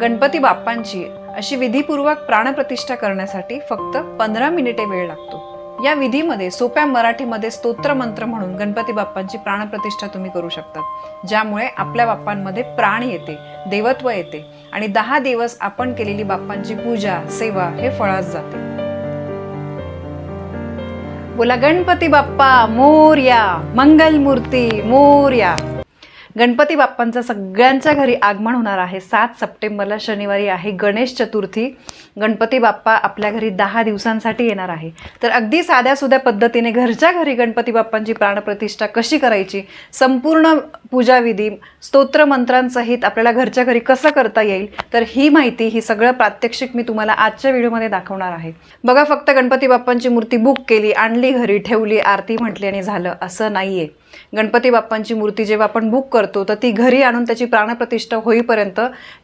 गणपती बाप्पांची अशी विधीपूर्वक प्राणप्रतिष्ठा करण्यासाठी फक्त पंधरा मिनिटे वेळ लागतो. या विधीमध्ये सोप्या मराठीमध्ये स्तोत्र मंत्र म्हणून गणपती बाप्पांची प्राणप्रतिष्ठा तुम्ही करू शकता ज्यामुळे आपल्या बाप्पांमध्ये प्राण येते देवत्व येते आणि दहा दिवस आपण केलेली बाप्पांची पूजा सेवा हे फळास जाते. बोला गणपती बाप्पा मोर्या मंगलमूर्ती मोर्या. गणपती बाप्पांचं सगळ्यांच्या घरी आगमन होणार आहे. सात सप्टेंबरला शनिवारी आहे गणेश चतुर्थी. गणपती बाप्पा आपल्या घरी दहा दिवसांसाठी येणार आहे. तर अगदी साध्या सुध्या पद्धतीने घरच्या घरी गणपती बाप्पांची प्राणप्रतिष्ठा कशी करायची? संपूर्ण पूजाविधी स्तोत्र मंत्रांसहित आपल्याला घरच्या घरी कसं करता येईल? तर ही माहिती ही सगळं प्रात्यक्षिक मी तुम्हाला आजच्या व्हिडिओमध्ये दाखवणार आहे. बघा फक्त गणपती बाप्पांची मूर्ती बुक केली आणली घरी ठेवली आरती म्हटली आणि झालं. असं नाहीये. गणपती बाप्पांची मूर्ती जेव्हा आपण बुक करतो तर ती घरी आणून त्याची प्राणप्रतिष्ठा होईपर्यंत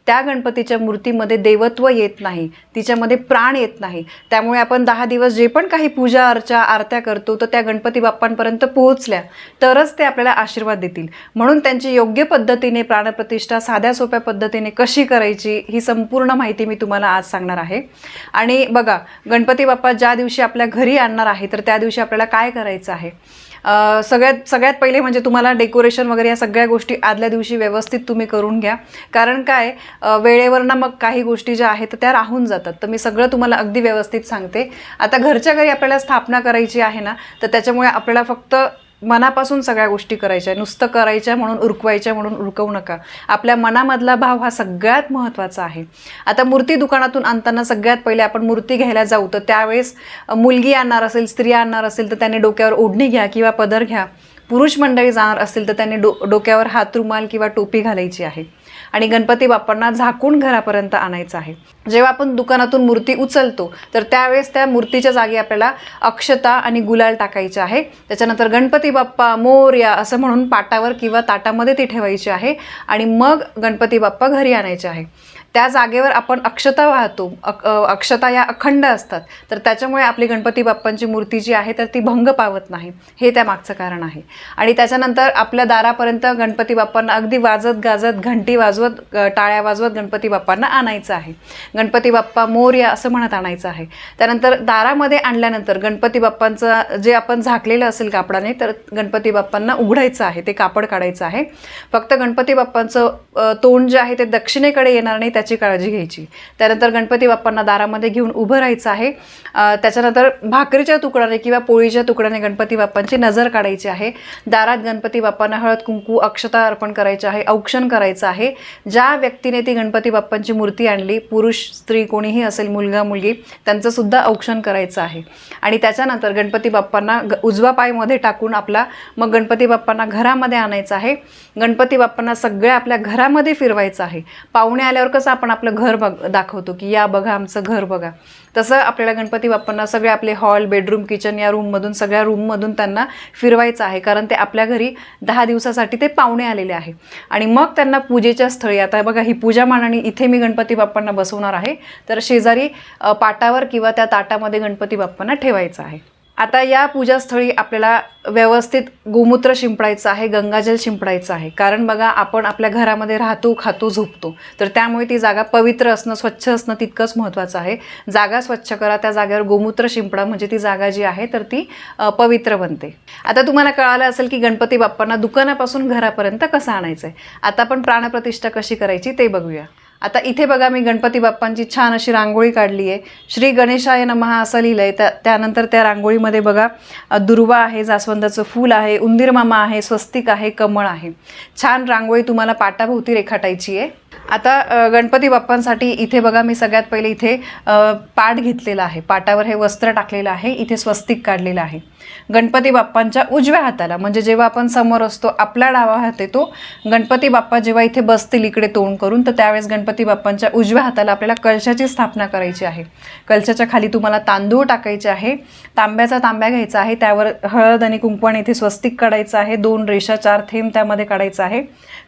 त्या गणपतीच्या मूर्तीमध्ये देवत्व येत नाही तिच्यामध्ये प्राण येत नाही. त्यामुळे आपण दहा दिवस जे पण काही पूजा अर्चा आरत्या करतो तर त्या गणपती बाप्पांपर्यंत पोहोचल्या तरच ते आपल्याला आशीर्वाद देतील. म्हणून त्यांची योग्य पद्धतीने प्राणप्रतिष्ठा साध्या सोप्या पद्धतीने कशी करायची ही संपूर्ण माहिती मी तुम्हाला आज सांगणार आहे. आणि बघा गणपती बाप्पा ज्या दिवशी आपल्या घरी आणणार आहे तर त्या दिवशी आपल्याला काय करायचं आहे? सगळ्यात सगळ्यात पहिले म्हणजे तुम्हाला डेकोरेशन वगैरे या सगळ्या गोष्टी आदल्या दिवशी व्यवस्थित तुम्ही करून घ्या. कारण काय वेळेवर ना मग काही गोष्टी ज्या आहेत त्या राहून जातात. तर मी सगळं तुम्हाला अगदी व्यवस्थित सांगते. आता घरच्या घरी आपल्याला स्थापना करायची आहे ना तर त्याच्यामुळे आपल्याला फक्त मनापासून सगळ्या गोष्टी करायच्या नुसतं करायच्या म्हणून उरकवायच्या म्हणून उरकवू नका. आपल्या मनामधला भाव हा सगळ्यात महत्त्वाचा आहे. आता मूर्ती दुकानातून आणताना सगळ्यात पहिले आपण मूर्ती घ्यायला जाऊ तर त्यावेळेस मुलगी आणणार असेल स्त्री आणणार असेल तर त्याने डोक्यावर ओढणी घ्या किंवा पदर घ्या. पुरुष मंडळी जाणार असतील तर त्यांनी डो डोक्यावर हातरुमाल किंवा टोपी घालायची आहे. आणि गणपती बाप्पांना झाकून घरापर्यंत आणायचं आहे. जेव्हा आपण दुकानातून मूर्ती उचलतो तर त्यावेळेस त्या मूर्तीच्या जागी आपल्याला अक्षता आणि गुलाल टाकायचे आहे. त्याच्यानंतर गणपती बाप्पा मोर्या असं म्हणून पाटावर किंवा ताटामध्ये ती ठेवायची आहे आणि मग गणपती बाप्पा घरी आणायचे आहे. त्या जागेवर आपण अक्षता वाहतो. अक अक्षता या अखंड असतात. तर त्याच्यामुळे आपली गणपती बाप्पांची मूर्ती जी आहे तर ती भंग पावत नाही. हे त्या मागचं कारण आहे. आणि त्याच्यानंतर आपल्या दारापर्यंत गणपती बाप्पांना अगदी वाजत गाजत घंटी वाजवत टाळ्या वाजवत गणपती बाप्पांना आणायचं आहे. गणपती बाप्पा मोर्या असं म्हणत आणायचं आहे. त्यानंतर दारामध्ये आणल्यानंतर गणपती बाप्पांचं जे आपण झाकलेलं असेल कापडाने तर गणपती बाप्पांना उघडायचं आहे. ते कापड काढायचं आहे. फक्त गणपती बाप्पांचं तोंड जे आहे ते दक्षिणेकडे येणार नाही त्याची काळजी घ्यायची. त्यानंतर गणपती बाप्पांना दारामध्ये घेऊन उभं राहायचं आहे. त्याच्यानंतर भाकरीच्या तुकड्याने किंवा पोळीच्या तुकड्याने गणपती बाप्पांची नजर काढायची आहे. दारात गणपती बाप्पांना हळद कुंकू अक्षता अर्पण करायचे आहे औक्षण करायचं आहे. ज्या व्यक्तीने ती गणपती बाप्पांची मूर्ती आणली पुरुष स्त्री कोणीही असेल मुलगा मुलगी त्यांचं सुद्धा औक्षण करायचं आहे. आणि त्याच्यानंतर गणपती बाप्पांना उजवा पायमध्ये टाकून आपला मग गणपती बाप्पांना घरामध्ये आणायचं आहे. गणपती बाप्पांना सगळ्या आपल्या घरामध्ये फिरवायचं आहे. पाहुणे आल्यावर कसं आपण आपलं घर बघ दाखवतो की या बघा आमचं घर बघा. तसं आपल्याला गणपती बाप्पांना सगळे आपले हॉल बेडरूम किचन या रूममधून सगळ्या रूममधून त्यांना फिरवायचं आहे. कारण ते आपल्या घरी दहा दिवसासाठी ते पाहुणे आलेले आहे. आणि मग त्यांना पूजेच्या स्थळी आता बघा ही पूजा मांडणी इथे मी गणपती बाप्पांना बसवणार आहे. तर शेजारी पाटावर किंवा त्या ताटामध्ये गणपती बाप्पांना ठेवायचं आहे. आता या पूजास्थळी आपल्याला व्यवस्थित गोमूत्र शिंपडायचं आहे गंगाजल शिंपडायचं आहे. कारण बघा आपण आपल्या घरामध्ये राहतो खातो झोपतो. तर त्यामुळे ती जागा पवित्र असणं स्वच्छ असणं तितकंच महत्त्वाचं आहे. जागा स्वच्छ करा त्या जागेवर गोमूत्र शिंपडा म्हणजे ती जागा जी आहे तर ती पवित्र बनते. आता तुम्हाला कळालं असेल की गणपती बाप्पांना दुकानापासून घरापर्यंत कसं आणायचं आहे आता आपण प्राणप्रतिष्ठा कशी करायची ते बघूया. आता इथे बघा मी गणपती बाप्पांची छान अशी रांगोळी काढली आहे. श्री गणेशाय नमः असं लिहिलं आहे त्या त्यानंतर त्या रांगोळीमध्ये बघा दुर्वा आहे जास्वंदाचं फूल आहे उंदीरमामा आहे स्वस्तिक आहे कमळ आहे. छान रांगोळी तुम्हाला पाटाभोवती रेखाटायची आहे. आता गणपती बाप्पांसाठी इथे बघा मी सगळ्यात पहिले इथे पाट घेतलेला आहे. पाटावर हे वस्त्र टाकलेलं आहे. इथे स्वस्तिक काढलेलं आहे. गणपती बाप्पांच्या उजव्या हाताला म्हणजे जेव्हा आपण समोर असतो आपला डावा हात येतो गणपती बाप्पा जेव्हा इथे बसतील इकडे तोंड करून तर त्यावेळेस गणपती बाप्पांच्या उजव्या हाताला आपल्याला कळशाची स्थापना करायची आहे. कळशाच्या खाली तुम्हाला तांदूळ टाकायचे आहे. तांब्याचा तांब्या घ्यायचा आहे. त्यावर हळद आणि कुंकवण इथे स्वस्तिक काढायचं आहे. दोन रेषा चार थेंब त्यामध्ये काढायचं आहे.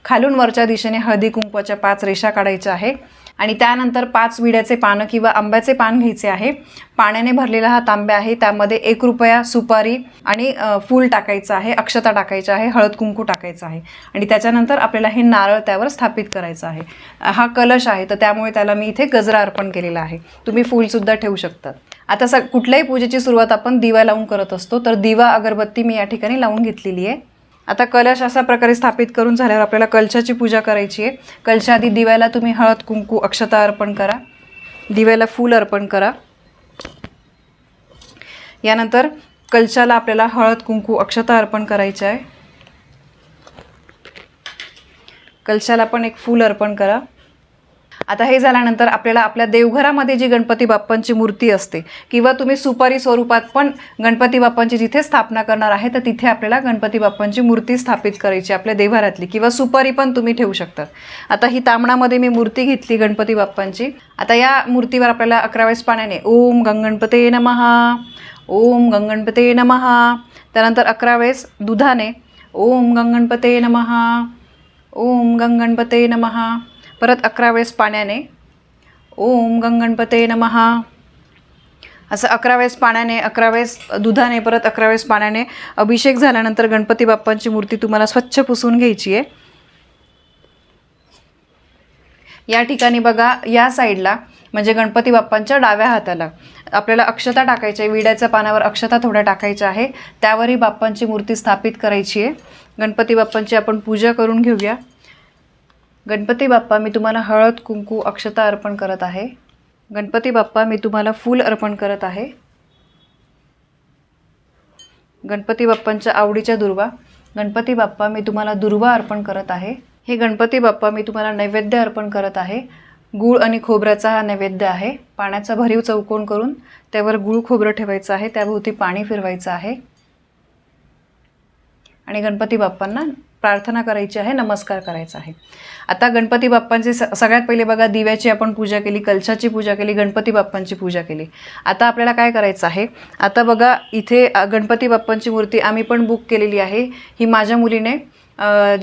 खालून वरच्या दिशेने हळदी कुंकवाच्या पाच रेषा काढायच्या आहे. आणि त्यानंतर पाच विड्याचे पानं किंवा आंब्याचे पान घ्यायचे आहे. पाण्याने भरलेला हा तांब्या आहे. त्यामध्ये एक रुपया सुपारी आणि फूल टाकायचं आहे. अक्षता टाकायचं आहे. हळद कुंकू टाकायचं आहे. आणि त्याच्यानंतर आपल्याला हे नारळ त्यावर स्थापित करायचं आहे. हा कलश आहे. तर त्यामुळे त्याला मी इथे गजरा अर्पण केलेला आहे. तुम्ही फूलसुद्धा ठेवू शकतात. आता स कुठल्याही पूजेची सुरुवात आपण दिवा लावून करत असतो. तर दिवा अगरबत्ती मी या ठिकाणी लावून घेतलेली आहे. आता कलश अशा प्रकारे स्थापित करून झाल्यावर आपल्याला कलशाची पूजा करायची आहे. कलशाआधी दिव्याला तुम्ही हळद कुंकू अक्षता अर्पण करा. दिव्याला फूल अर्पण करा. यानंतर कलशाला आपल्याला हळद कुंकू अक्षता अर्पण करायचं आहे. कलशाला पण एक फूल अर्पण करा. आता हे झाल्यानंतर आपल्याला आपल्या देवघरामध्ये जी गणपती बाप्पांची मूर्ती असते किंवा तुम्ही सुपारी स्वरूपात पण गणपती बाप्पांची जिथे स्थापना करणार आहे तर तिथे आपल्याला गणपती बाप्पांची मूर्ती स्थापित करायची आपल्या देवघरातली किंवा सुपारी पण तुम्ही ठेवू शकतात आता ही तांबणामध्ये मी मूर्ती घेतली गणपती बाप्पांची. आता या मूर्तीवर आपल्याला अकरा वेळेस पाण्याने ओम गंगणपते नमहा ओम गंगणपते नमहा त्यानंतर अकरा वेळेस दुधाने ओम गंगणपते नमहा ओम गंगणपते नमहा परत अकरा वेळेस पाण्याने. ओम गंगणपते नमहा असं अकरा वेळेस पाण्याने अकरा वेळेस दुधाने परत अकरा वेळेस पाण्याने अभिषेक झाल्यानंतर गणपती बाप्पांची मूर्ती तुम्हाला स्वच्छ पुसून घ्यायची आहे. या ठिकाणी बघा या साईडला म्हणजे गणपती बाप्पांच्या डाव्या हाताला आपल्याला अक्षता टाकायची आहे. विड्याच्या पानावर अक्षता थोड्या टाकायच्या आहे. त्यावरही बाप्पांची मूर्ती स्थापित करायची आहे. गणपती बाप्पांची आपण पूजा करून घेऊया. गणपती बाप्पा मी तुम्हाला हळद कुंकू अक्षता अर्पण करत आहे. गणपती बाप्पा मी तुम्हाला फूल अर्पण करत आहे. गणपती बाप्पांच्या आवडीच्या दुर्वा. गणपती बाप्पा मी तुम्हाला दुर्वा अर्पण करत आहे. हे गणपती बाप्पा मी तुम्हाला नैवेद्य अर्पण करत आहे. गूळ आणि खोबऱ्याचा हा नैवेद्य आहे. पाण्याचा भरीव चौकोन करून त्यावर गूळ खोबरं ठेवायचं आहे. त्याभोवती पाणी फिरवायचं आहे. आणि गणपती बाप्पांना प्रार्थना करायची आहे नमस्कार करायचा आहे. आता गणपती बाप्पांची स सगळ्यात पहिले बघा दिव्याची आपण पूजा केली कलशाची पूजा केली गणपती बाप्पांची पूजा केली. आता आपल्याला काय करायचं आहे? आता बघा इथे गणपती बाप्पांची मूर्ती आम्ही पण बुक केलेली आहे. ही माझ्या मुलीने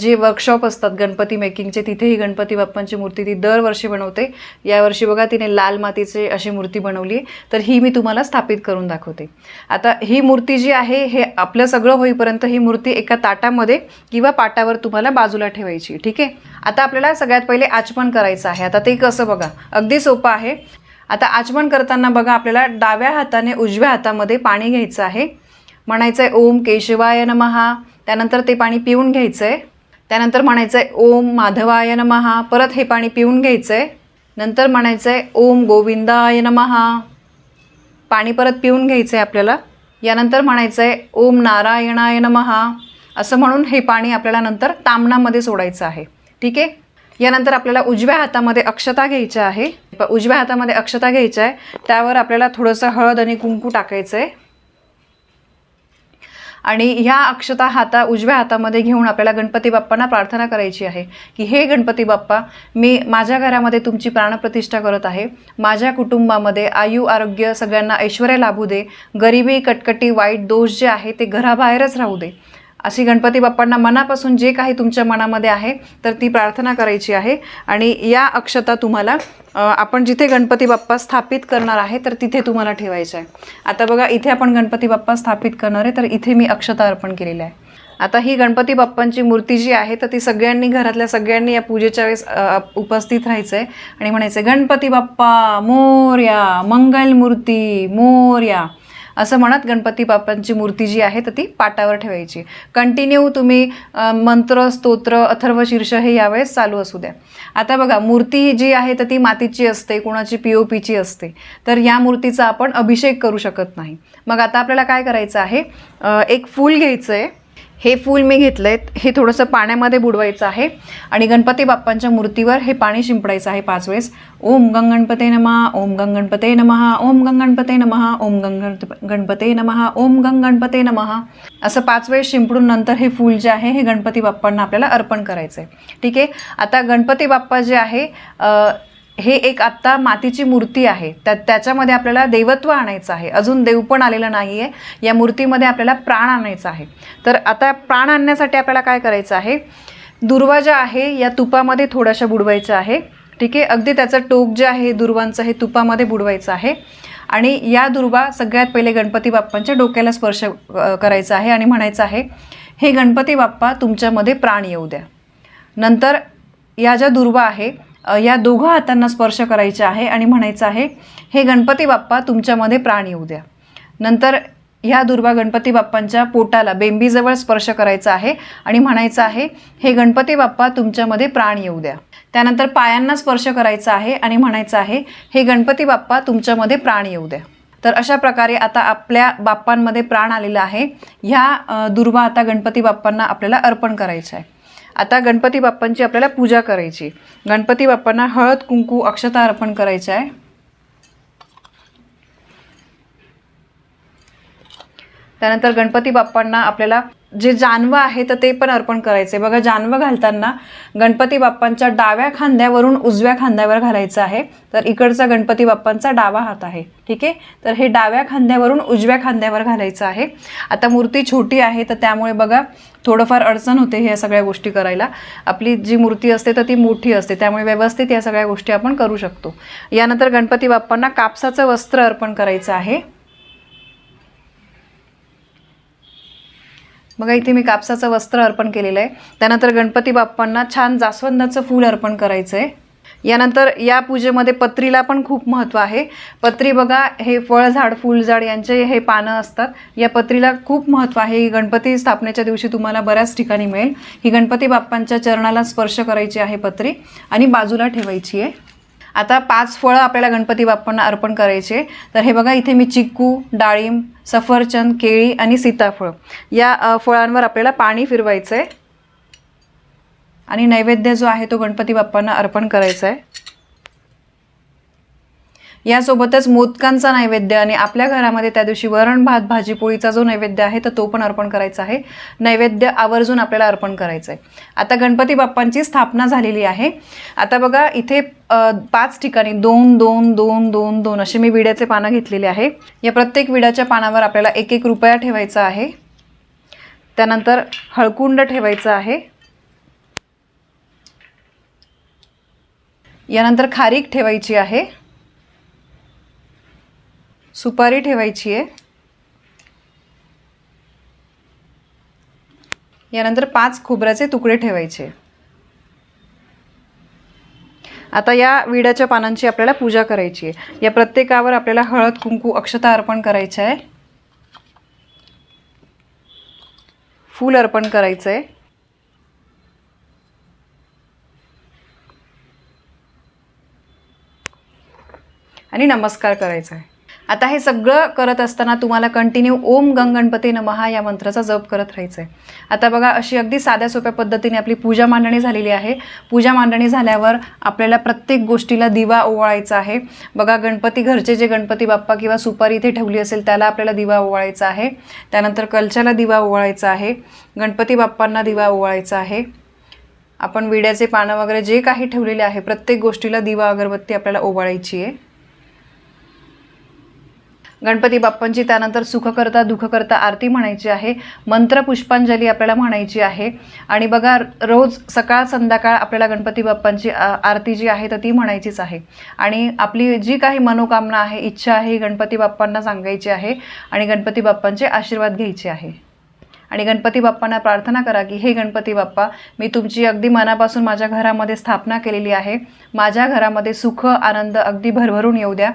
जे वर्कशॉप असतात गणपती मेकिंगचे तिथेही गणपती बाप्पांची मूर्ती ती दरवर्षी बनवते. यावर्षी बघा तिने लाल मातीचे अशी मूर्ती बनवली आहे. तर ही मी तुम्हाला स्थापित करून दाखवते. आता ही मूर्ती जी आहे हे आपलं सगळं होईपर्यंत ही मूर्ती एका ताटामध्ये किंवा पाटावर तुम्हाला बाजूला ठेवायची ठीक आहे? आता आपल्याला सगळ्यात पहिले आचमन करायचं आहे. आता ते कसं बघा? अगदी सोपं आहे. आता आचमन करताना बघा आपल्याला डाव्या हाताने उजव्या हातामध्ये पाणी घ्यायचं आहे. म्हणायचं आहे ओम केशवाय नमहा त्यानंतर ते पाणी पिऊन घ्यायचं आहे त्यानंतर म्हणायचं आहे ओम माधवाय नमहा. परत हे पाणी पिऊन घ्यायचं आहे नंतर म्हणायचं आहे ओम गोविंदाय नमहा. पाणी परत पिऊन घ्यायचं आहे आपल्याला. यानंतर म्हणायचं आहे ओम नारायणाय नमहा. असं म्हणून हे पाणी आपल्याला नंतर तांबणामध्ये सोडायचं आहे. ठीक आहे? यानंतर आपल्याला उजव्या हातामध्ये अक्षता घ्यायच्या आहे. उजव्या हातामध्ये अक्षता घ्यायच्या आहे. त्यावर आपल्याला थोडंसं हळद आणि कुंकू टाकायचं आहे आणि ह्या अक्षता हाता उजव्या हातामध्ये घेऊन आपल्याला गणपती बाप्पांना प्रार्थना करायची आहे की हे गणपती बाप्पा मी माझ्या घरामध्ये तुमची प्राणप्रतिष्ठा करत आहे. माझ्या कुटुंबामध्ये आयु आरोग्य सगळ्यांना ऐश्वर लाभू दे. गरिबी कटकटी वाईट दोष जे आहे ते घराबाहेरच राहू दे. अशी गणपती बाप्पांना मनापासून जे काही तुमच्या मनामध्ये आहे तर ती प्रार्थना करायची आहे. आणि या अक्षता तुम्हाला आपण जिथे गणपती बाप्पा स्थापित करणार आहे तर तिथे तुम्हाला ठेवायचं आहे. आता बघा इथे आपण गणपती बाप्पा स्थापित करणार आहे तर इथे मी अक्षता अर्पण केलेली आहे. आता ही गणपती बाप्पांची मूर्ती जी आहे तर ती सगळ्यांनी घरातल्या सगळ्यांनी या पूजेच्या वेळेस उपस्थित राहायचं आहे आणि म्हणायचं गणपती बाप्पा मोर्या मंगल मूर्ती मोर्या. असं म्हणत गणपती बाप्पांची मूर्ती जी आहे तर ती पाटावर ठेवायची. कंटिन्यू तुम्ही मंत्र स्तोत्र अथर्व शीर्ष हे यावेळेस चालू असू द्या. आता बघा मूर्ती जी आहे तर ती मातीची असते कोणाची पी ओ पीची असते. तर या मूर्तीचा आपण अभिषेक करू शकत नाही. मग आता आपल्याला काय करायचं आहे? एक फूल घ्यायचं आहे हे फूल मी घेतलं आहे हे थोडंसं पाण्यामध्ये बुडवायचं आहे. आणि गणपती बाप्पांच्या मूर्तीवर हे पाणी शिंपडायचं आहे पाच वेळेस. ओम गंग गणपते नमः ओम गंग गणपते नमः ओम गंग गणपते नमः ओम गंगण गणपते नमः ओम गंग गणपते नमः. असं पाच वेळेस शिंपडून नंतर हे फूल जे आहे हे गणपती बाप्पांना आपल्याला अर्पण करायचं आहे ठीक आहे? आता गणपती बाप्पा जे आहे हे एक आत्ता मातीची मूर्ती आहे. त्या त्याच्यामध्ये आपल्याला देवत्व आणायचं आहे. अजून देव पण आलेलं नाही आहे या मूर्तीमध्ये आपल्याला प्राण आणायचा आहे. तर आता प्राण आणण्यासाठी आपल्याला काय करायचं आहे? दुर्वा ज्या आहे या तुपामध्ये थोड्याशा बुडवायच्या आहे. ठीक आहे? अगदी त्याचं टोक जे आहे दुर्वांचं हे तुपामध्ये बुडवायचं आहे. आणि या दुर्वा सगळ्यात पहिले गणपती बाप्पांच्या डोक्याला स्पर्श करायचा आहे आणि म्हणायचं आहे हे गणपती बाप्पा तुमच्यामध्ये प्राण येऊ द्या. नंतर या ज्या दुर्वा आहे या दोघं हातांना स्पर्श करायचे आहे आणि म्हणायचं आहे हे गणपती बाप्पा तुमच्यामध्ये प्राण येऊ द्या नंतर ह्या दुर्वा गणपती बाप्पांच्या पोटाला बेंबीजवळ स्पर्श करायचा आहे आणि म्हणायचं आहे हे गणपती बाप्पा तुमच्यामध्ये प्राण येऊ द्या त्यानंतर पायांना स्पर्श करायचा आहे आणि म्हणायचं आहे हे गणपती बाप्पा तुमच्यामध्ये प्राण येऊ द्या तर अशा प्रकारे आता आपल्या बाप्पांमध्ये प्राण आलेला आहे. ह्या दुर्वा आता गणपती बाप्पांना आपल्याला अर्पण करायचं आहे. आता गणपती बाप्पांची आपल्याला पूजा करायची. गणपती बाप्पांना हळद कुंकू अक्षता अर्पण करायचं आहे. त्यानंतर गणपती बाप्पांना आपल्याला जे जानवं आहे तर ते पण अर्पण करायचे बघा जानवं घालताना गणपती बाप्पांच्या डाव्या खांद्यावरून उजव्या खांद्यावर घालायचं आहे. तर इकडचा गणपती बाप्पांचा डावा हात आहे. ठीक आहे? तर हे डाव्या खांद्यावरून उजव्या खांद्यावर घालायचं आहे. आता मूर्ती छोटी आहे तर त्यामुळे बघा थोडंफार अडचण होते ह्या सगळ्या गोष्टी करायला. आपली जी मूर्ती असते तर ती मोठी असते. त्यामुळे व्यवस्थित या सगळ्या गोष्टी आपण करू शकतो. यानंतर गणपती बाप्पांना कापसाचं वस्त्र अर्पण करायचं आहे. बघा इथे मी कापसाचं वस्त्र अर्पण केलेलं आहे. त्यानंतर गणपती बाप्पांना छान जास्वंदाचं फूल अर्पण करायचं आहे यानंतर या पूजेमध्ये पत्रीला पण खूप महत्त्व आहे. पत्री बघा हे फळझाड फुलझाड यांचे हे पानं असतात. या पत्रीला खूप महत्त्व आहे. ही गणपती स्थापनेच्या दिवशी तुम्हाला बऱ्याच ठिकाणी मिळेल. ही गणपती बाप्पांच्या चरणाला स्पर्श करायची आहे पत्री आणि बाजूला ठेवायची आहे. आता पाच फळं आपल्याला गणपती बाप्पांना अर्पण करायचे. तर हे बघा इथे मी चिक्कू डाळिंब सफरचंद केळी आणि सीताफळ या फळांवर आपल्याला पाणी फिरवायचं आहे आणि नैवेद्य जो आहे तो गणपती बाप्पांना अर्पण करायचा आहे यासोबतच मोदकांचा नैवेद्य आणि आपल्या घरामध्ये त्या दिवशी वरण भात भाजी पोळीचा जो नैवेद्य आहे तर तो पण अर्पण करायचा आहे. नैवेद्य आवर्जून आपल्याला अर्पण करायचं आहे आता गणपती बाप्पांची स्थापना झालेली आहे. आता बघा इथे पाच ठिकाणी दोन दोन दोन दोन दोन असे मी विड्याचे पानं घेतलेले आहे. या प्रत्येक विड्याच्या पानावर आपल्याला एक एक रुपया ठेवायचा आहे. त्यानंतर हळकुंड ठेवायचं आहे. यानंतर खारीक ठेवायची आहे. सुपारी ठेवायची आहे. यानंतर पाच खोबऱ्याचे तुकडे ठेवायचे. आता या विड्याच्या पानांची आपल्याला पूजा करायची आहे. या प्रत्येकावर आपल्याला हळद कुंकू अक्षता अर्पण करायचं आहे. फूल अर्पण करायचं आहे. आणि नमस्कार करायचा आहे. आता हे सगळं करत असताना तुम्हाला कंटिन्यू ओम गंग गणपती नमहा या मंत्राचा जप करत राहायचं आहे आता बघा अशी अगदी साध्या सोप्या पद्धतीने आपली पूजा मांडणी झालेली आहे. पूजा मांडणी झाल्यावर आपल्याला प्रत्येक गोष्टीला दिवा ओवाळायचा आहे. बघा गणपती घरचे जे गणपती बाप्पा किंवा सुपारी इथे ठेवली असेल त्याला आपल्याला दिवा ओवाळायचा आहे. त्यानंतर कलशाला दिवा ओवाळायचा आहे. गणपती बाप्पांना दिवा ओवाळायचा आहे. आपण विड्याचे पानं वगैरे जे काही ठेवलेले आहे प्रत्येक गोष्टीला दिवा अगरबत्ती आपल्याला ओवाळायची आहे. गणपती बाप्पांची त्यानंतर सुखकर्ता दुःखकर्ता दुःख करता आरती म्हणायची आहे. मंत्र पुष्पांजली आपल्याला म्हणायची आहे. आणि बघा रोज सकाळ संध्याकाळ आपल्याला गणपती बाप्पांची आरती जी आहे तर ती म्हणायचीच आहे. आणि आपली जी काही मनोकामना आहे इच्छा आहे ही गणपती बाप्पांना सांगायची आहे. आणि गणपती बाप्पांचे आशीर्वाद घ्यायचे आहे. आणि गणपती बाप्पांना प्रार्थना करा की हे गणपती बाप्पा मी तुमची अगदी मनापासून माझ्या घरामध्ये स्थापना केलेली आहे. माझ्या घरामध्ये सुख आनंद अगदी भरभरून येऊ द्या.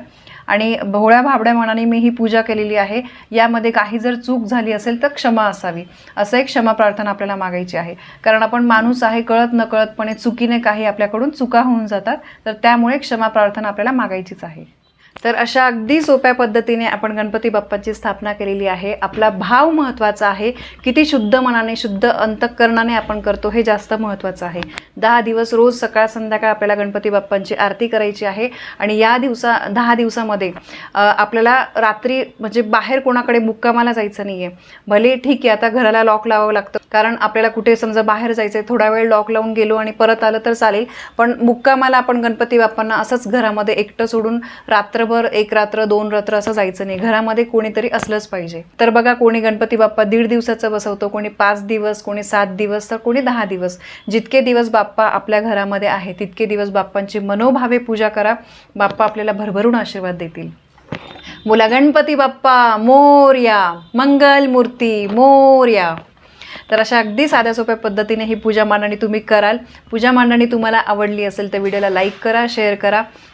आणि भोळ्या भाबड्या मनाने मी ही पूजा केलेली आहे. यामध्ये काही जर चूक झाली असेल तर क्षमा असावी. असं एक क्षमा प्रार्थना आपल्याला मागायची आहे. कारण आपण माणूस आहे कळत नकळतपणे चुकीने काही आपल्याकडून चुका होऊन जातात. तर त्यामुळे क्षमा प्रार्थना आपल्याला मागायचीच आहे. तर अशा अगदी सोप्या पद्धतीने आपण गणपती बाप्पाची स्थापना केलेली आहे. आपला भाव महत्त्वाचा आहे. किती शुद्ध मनाने शुद्ध अंतःकरणाने आपण करतो हे जास्त महत्त्वाचं आहे. दहा दिवस रोज सकाळ संध्याकाळ आपल्याला गणपती बाप्पांची आरती करायची आहे. आणि या दिवसा दहा दिवसामध्ये आपल्याला रात्री म्हणजे बाहेर कोणाकडे मुक्कामाला जायचं नाही आहे भले ठीक आहे आता घराला लॉक लावावं लागतं. कारण आपल्याला कुठे समजा बाहेर जायचं आहे थोडा वेळ लॉक लावून गेलो आणि परत आलं तर चालेल. पण मुक्कामाला आपण गणपती बाप्पांना असंच घरामध्ये एकटं सोडून रात्रभर एक रात्र दोन रात्र असं जायचं नाही. घरामध्ये कोणीतरी असलंच पाहिजे. तर बघा कोणी गणपती बाप्पा दीड दिवसाचं बसवतो कोणी पाच दिवस कोणी सात दिवस तर कोणी दहा दिवस. जितके दिवस बाप्पा आपल्या घरामध्ये आहे तितके दिवस बाप्पांची मनोभावे पूजा करा. बाप्पा आपल्याला भरभरून आशीर्वाद देतील. बोला गणपती बाप्पा मोर्या मंगल मूर्ती मोर्या तर अशा अगदी साध्या सोप्या पद्धतीने ही पूजा मांडणी तुम्ही कराल. पूजा मांडणी तुम्हाला आवडली असेल तर व्हिडिओला लाईक करा शेअर करा.